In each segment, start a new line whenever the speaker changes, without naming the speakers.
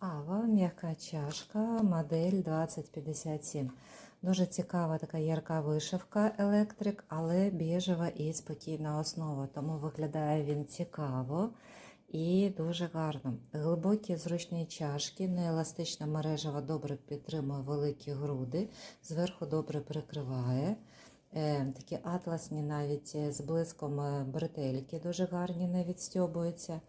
Ава, м'яка чашка, модель 2057. Дуже цікава така ярка вишивка електрик, але біжева і спокійна основа, тому виглядає він цікаво і дуже гарно. Глибокі зручні чашки, нееластична мережева добре підтримує великі груди, зверху добре прикриває. Е, такі атласні навіть з блиском е, бретельки дуже гарні, не відстьобуються.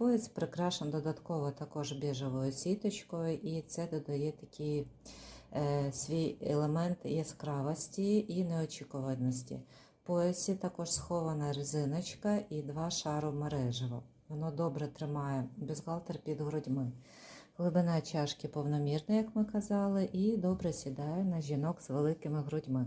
Пояс прикрашен додатково також біжевою сіточкою, і це додає такий е, свій елемент яскравості і неочікуваності. В поясі також схована резиночка і два шару мережево. Воно добре тримає бюстгальтер під грудьми. Глибина чашки повномірна, як ми казали, і добре сідає на жінок з великими грудьми.